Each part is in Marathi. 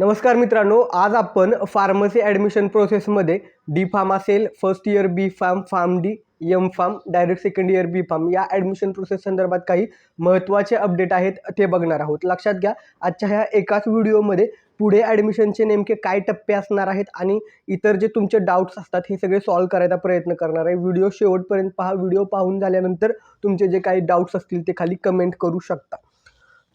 नमस्कार मित्रांनो आज आपण फार्मसी ॲडमिशन प्रोसेसमध्ये डी फार्म असेल first year B pharm pharm D M pharm direct second year B pharm या ॲडमिशन प्रोसेस संदर्भात काही महत्त्वाचे अपडेट आहेत ते बघणार आहोत. लक्षात घ्या आजच्या ह्या एकाच व्हिडिओमध्ये पुढे ॲडमिशनचे नेमके काय टप्पे असणार आहेत आणि इतर जे तुमचे डाऊट्स असतात हे सगळे सॉल्व करायचा प्रयत्न करणार आहे. व्हिडिओ शेवटपर्यंत पहा. व्हिडिओ पाहून झाल्यानंतर तुमचे जे काही डाऊट्स असतील ते खाली कमेंट करू शकता.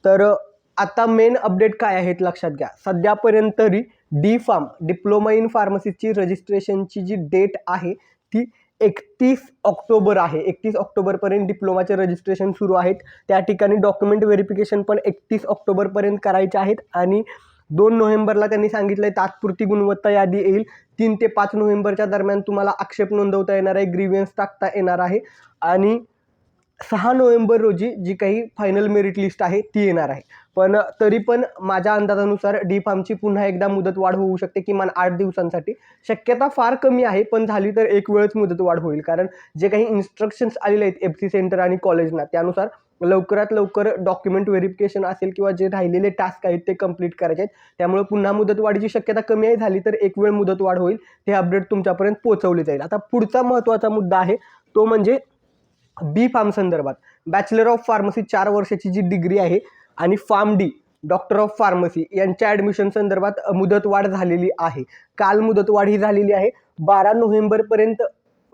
तर आता मेन अपडेट काय आहेत लक्षात घ्या. सध्यापर्यंत तरी डी फार्म डिप्लोमा इन फार्मसीची रजिस्ट्रेशनची जी डेट आहे ती एकतीस ऑक्टोबर आहे. एकतीस ऑक्टोबरपर्यंत डिप्लोमाचे रजिस्ट्रेशन सुरू आहेत. त्या ठिकाणी डॉक्युमेंट व्हेरिफिकेशन पण एकतीस ऑक्टोबरपर्यंत करायचे आहेत. आणि दोन नोव्हेंबरला त्यांनी सांगितलं आहे तात्पुरती गुणवत्ता यादी येईल. तीन ते पाच नोव्हेंबरच्या दरम्यान तुम्हाला आक्षेप नोंदवता येणार आहे ग्रीवियन्स टाकता येणार आहे. आणि सहा नोव्हेंबर रोजी जी काही फायनल मेरिट लिस्ट आहे ती येणार आहे. पण तरी पण माझ्या अंदाजानुसार डी फार्मची पुन्हा एकदा मुदत वाढ होऊ शकते किमान आठ दिवसांसाठी. शक्यता फार कमी आहे पण झाली तर एक वेळच मुदत वाढ होईल. कारण जे काही इन्स्ट्रक्शन्स आलेले आहेत एफ सी सेंटर आणि कॉलेजना त्यानुसार लवकरात लवकर डॉक्युमेंट व्हेरिफिकेशन असेल किंवा जे राहिलेले टास्क आहेत ते कंप्लीट करायचे आहेत. त्यामुळे पुन्हा मुदत वाढीची शक्यता कमी आहे झाली तर एक वेळ मुदत वाढ होईल. हे अपडेट तुमच्यापर्यंत पोहोचवले जाईल. आता पुढचा महत्त्वाचा मुद्दा आहे तो म्हणजे बी फार्म संदर्भात. बॅचलर ऑफ फार्मसी चार वर्षाची जी डिग्री आहे आणि pharm D doctor of pharmacy यांच्या ॲडमिशन संदर्भात मुदतवाढ झालेली आहे. काल मुदतवाढ ही झालेली आहे. बारा नोव्हेंबरपर्यंत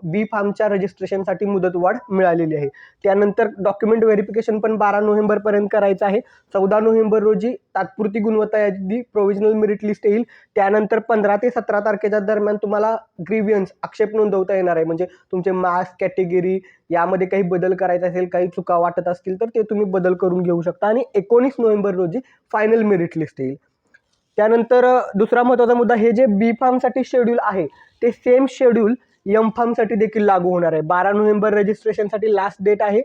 बी फार्मच्या रजिस्ट्रेशनसाठी मुदतवाढ मिळालेली आहे. त्यानंतर डॉक्युमेंट व्हेरिफिकेशन पण बारा नोव्हेंबरपर्यंत करायचं आहे. चौदा नोव्हेंबर रोजी तात्पुरती गुणवत्ता यादी प्रोव्हिजनल मेरिट लिस्ट येईल. त्यानंतर पंधरा ते सतरा तारखेच्या दरम्यान तुम्हाला ग्रीवियन्स आक्षेप नोंदवता येणार आहे. म्हणजे तुमचे मास कॅटेगरी यामध्ये काही बदल करायचा असेल काही चुका वाटत असतील तर ते तुम्ही बदल करून घेऊ शकता. आणि एकोणीस नोव्हेंबर रोजी फायनल मेरिट लिस्ट येईल. त्यानंतर दुसरा महत्त्वाचा मुद्दा हे जे बी फार्मसाठी शेड्यूल आहे ते सेम शेड्यूल यम फार्मसाठी देखील लागू होणार आहे. बारा नोव्हेंबर रजिस्ट्रेशनसाठी लास्ट डेट आहे.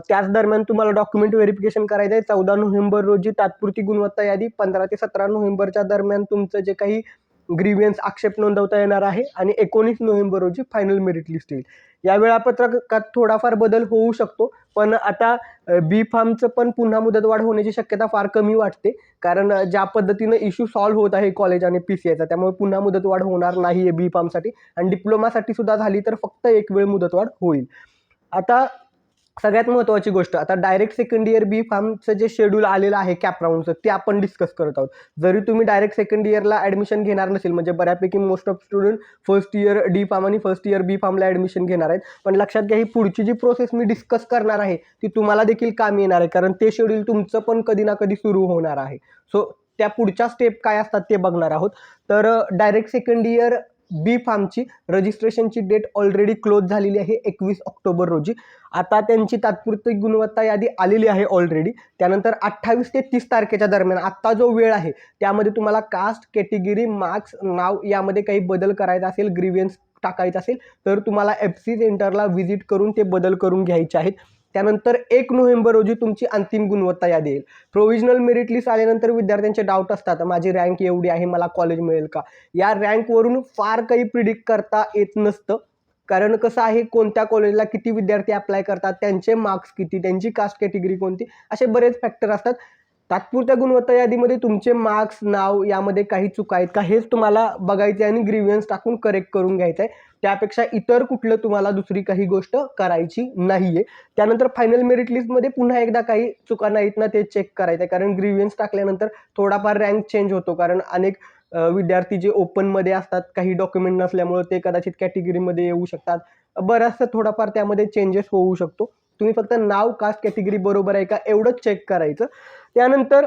त्याच दरम्यान तुम्हाला डॉक्युमेंट व्हेरिफिकेशन करायचं आहे. चौदा नोव्हेंबर रोजी तात्पुरती गुणवत्ता यादी पंधरा ते सतरा नोव्हेंबरच्या दरम्यान तुमचं जे काही ग्रीवियन्स आक्षेप नोंदवता येणार आहे आणि एकोणीस नोव्हेंबर रोजी फायनल मेरिट लिस्ट येईल. या वेळापत्रकात थोडाफार बदल होऊ शकतो पण आता बी फार्मचं पण पुन्हा मुदतवाढ होण्याची शक्यता फार कमी वाटते कारण ज्या पद्धतीनं इश्यू सॉल्व्ह होत आहे कॉलेज आणि पी सी आयचा त्यामुळे पुन्हा मुदतवाढ होणार नाही आहे बी फार्मसाठी आणि डिप्लोमासाठी सुद्धा झाली तर फक्त एक वेळ मुदतवाढ होईल. आता सगळ्यात महत्त्वाची गोष्ट आता डायरेक्ट सेकंड इयर बी फार्मचं जे शेड्यूल आलेलं आहे कॅप राऊंडचं ते आपण डिस्कस करत आहोत. जरी तुम्ही डायरेक्ट सेकंड इयरला ॲडमिशन घेणार नसेल म्हणजे बऱ्यापैकी most of student first year D pharm आणि फर्स्ट इयर बी फार्मला ॲडमिशन घेणार आहेत. पण लक्षात घ्या ही पुढची जी प्रोसेस मी डिस्कस करणार आहे ती तुम्हाला देखील काम येणार आहे कारण ते शेड्यूल तुमचं पण कधी ना कधी सुरू होणार आहे. सो त्या पुढच्या स्टेप काय असतात ते बघणार आहोत. तर डायरेक्ट सेकंड इयर बी फार्मची रजिस्ट्रेशनची डेट ऑलरेडी क्लोज झालेली आहे एकवीस ऑक्टोबर रोजी. आता त्यांची तात्पुरती गुणवत्ता यादी आलेली आहे ऑलरेडी. त्यानंतर अठ्ठावीस ते तीस तारखेच्या दरम्यान आत्ता जो वेळ आहे त्यामध्ये तुम्हाला कास्ट कॅटेगरी मार्क्स नाव यामध्ये काही बदल करायचा असेल ग्रीवियन्स टाकायचा असेल तर तुम्हाला एफ सी सेंटरला व्हिजिट करून ते बदल करून घ्यायचे आहेत. त्यानंतर एक नोव्हेंबर रोजी तुमची अंतिम गुणवत्ता यादी येईल. प्रोव्हिजनल मेरिट लिस्ट आल्यानंतर विद्यार्थ्यांचे डाऊट असतात. माझी रँक एवढी आहे मला कॉलेज मिळेल का? या रँकवरून फार काही प्रिडिक्ट करता येत नसतं. कारण कसं आहे कोणत्या कॉलेजला किती विद्यार्थी अप्लाय करतात त्यांचे मार्क्स किती त्यांची कास्ट कॅटेगरी कोणती असे बरेच फॅक्टर असतात. तात्पुरत्या गुणवत्ता यादीमध्ये तुमचे मार्क्स नाव यामध्ये काही चुका आहेत का हेच तुम्हाला बघायचे आणि ग्रीवियन्स टाकून करेक्ट करून घ्यायचं आहे त्यापेक्षा इतर कुठलं तुम्हाला दुसरी काही गोष्ट करायची नाही आहे त्यानंतर फायनल मेरिट लिस्टमध्ये पुन्हा एकदा काही चुका नाहीत ना ते चेक करायचं आहे कारण ग्रीवियन्स टाकल्यानंतर थोडाफार रँक चेंज होतो. कारण अनेक विद्यार्थी जे ओपनमध्ये असतात काही डॉक्युमेंट नसल्यामुळे ते कदाचित कॅटेगरीमध्ये येऊ शकतात. बराचसा थोडाफार त्यामध्ये चेंजेस होऊ शकतो. तुम्ही फक्त नाव कास्ट कॅटेगरी बरोबर आहे का एवढंच चेक करायचं. त्यानंतर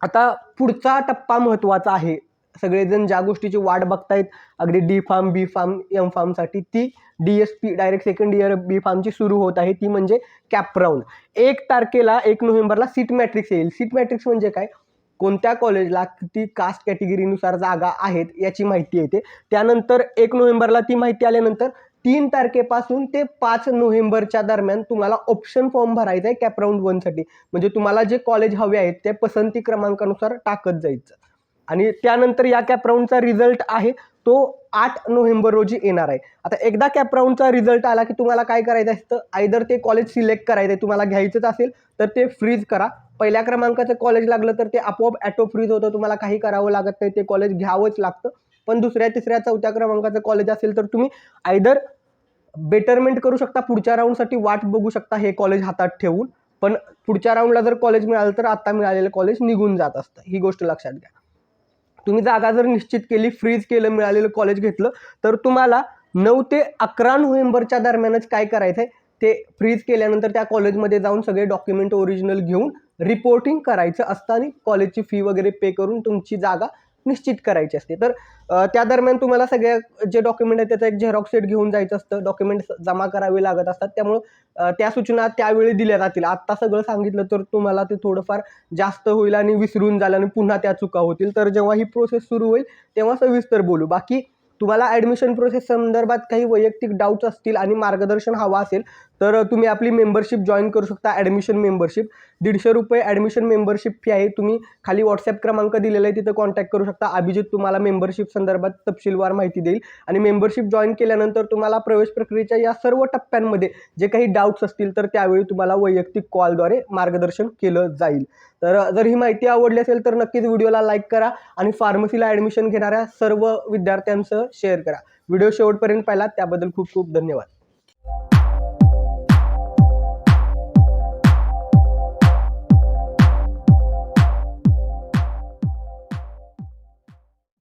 आता पुढचा टप्पा महत्त्वाचा आहे. सगळेजण ज्या गोष्टीची वाट बघतायत अगदी D pharm B pharm M फार्मसाठी ती D S P direct second year B फार्मची सुरू होत आहे. ती म्हणजे कॅपराऊंड एक तारखेला एक नोव्हेंबरला सीट मॅट्रिक्स येईल. सीट मॅट्रिक्स म्हणजे काय? कोणत्या कॉलेजला किती कास्ट कॅटेगरीनुसार जागा आहेत याची माहिती येते. त्यानंतर एक नोव्हेंबरला ती माहिती आल्यानंतर तीन तारखेपासून ते पाच नोव्हेंबरच्या दरम्यान तुम्हाला ऑप्शन फॉर्म भरायचा आहे कॅप राऊंड वनसाठी म्हणजे तुम्हाला जे कॉलेज हवे आहेत ते पसंती क्रमांकानुसार टाकत जायचं. आणि त्यानंतर या कॅप राऊंडचा रिझल्ट आहे तो आठ नोव्हेंबर रोजी येणार आहे. आता एकदा कॅप राऊंडचा रिझल्ट आला की तुम्हाला काय करायचं असतं? आयदर ते कॉलेज सिलेक्ट करायचं आहे तुम्हाला घ्यायचंच असेल तर ते फ्रीज करा. पहिल्या क्रमांकाचं कॉलेज लागलं तर ते आपोआप ॲटो फ्रीज होतं तुम्हाला काही करावं लागत नाही ते कॉलेज घ्यावंच लागतं. पण दुसऱ्या तिसऱ्या चौथ्या क्रमांकाचं कॉलेज असेल तर तुम्ही आयदर बेटरमेंट करू शकता पुढच्या राऊंडसाठी वाट बघू शकता हे कॉलेज हातात ठेवून. पण पुढच्या राऊंडला जर कॉलेज मिळालं तर आत्ता मिळालेलं कॉलेज निघून जात असतं. ही गोष्ट लक्षात घ्या. तुम्ही जागा जर निश्चित केली फ्रीज केलं मिळालेलं कॉलेज घेतलं तर तुम्हाला नऊ ते अकरा नोव्हेंबरच्या दरम्यानच काय करायचं आहे ते फ्रीज केल्यानंतर त्या कॉलेजमध्ये जाऊन सगळे डॉक्युमेंट ओरिजिनल घेऊन रिपोर्टिंग करायचं असतं आणि कॉलेजची फी वगैरे पे करून तुमची जागा निश्चित करायची असते. तर त्या दरम्यान तुम्हाला सगळ्या जे डॉक्युमेंट आहे त्याचं एक झेरॉक्स सेट घेऊन जायचं असतं. डॉक्युमेंट जमा करावे लागत असतात. त्यामुळं त्या सूचना त्यावेळी दिल्या जातील. आत्ता सगळं सांगितलं तर तुम्हाला ते थोडंफार जास्त होईल आणि विसरून जाईल आणि पुन्हा त्या चुका होतील. तर जेव्हा ही प्रोसेस सुरू होईल तेव्हा सविस्तर बोलू. बाकी तुम्हाला ॲडमिशन प्रोसेस संदर्भात काही वैयक्तिक डाऊट्स असतील आणि मार्गदर्शन हवा असेल तर तुम्ही आपली मेंबरशिप जॉईन करू शकता ॲडमिशन मेंबरशिप दीडशे रुपये ॲडमिशन मेंबरशिप फी आहे. तुम्ही खाली व्हॉट्सॲप क्रमांक दिलेला आहे तिथं कॉन्टॅक्ट करू शकता. अभिजित तुम्हाला मेंबरशिप संदर्भात तपशीलवार माहिती देईल. आणि मेंबरशिप जॉईन केल्यानंतर तुम्हाला प्रवेश प्रक्रियेच्या या सर्व टप्प्यांमध्ये जे काही डाऊट्स असतील तर त्यावेळी तुम्हाला वैयक्तिक कॉलद्वारे मार्गदर्शन केलं जाईल. तर जर ही माहिती आवडली असेल तर नक्कीच व्हिडिओला लाईक करा आणि फार्मसीला ॲडमिशन घेणाऱ्या सर्व विद्यार्थ्यांसह शेअर करा. व्हिडिओ शेवटपर्यंत पाहिला त्याबद्दल खूप खूप धन्यवाद.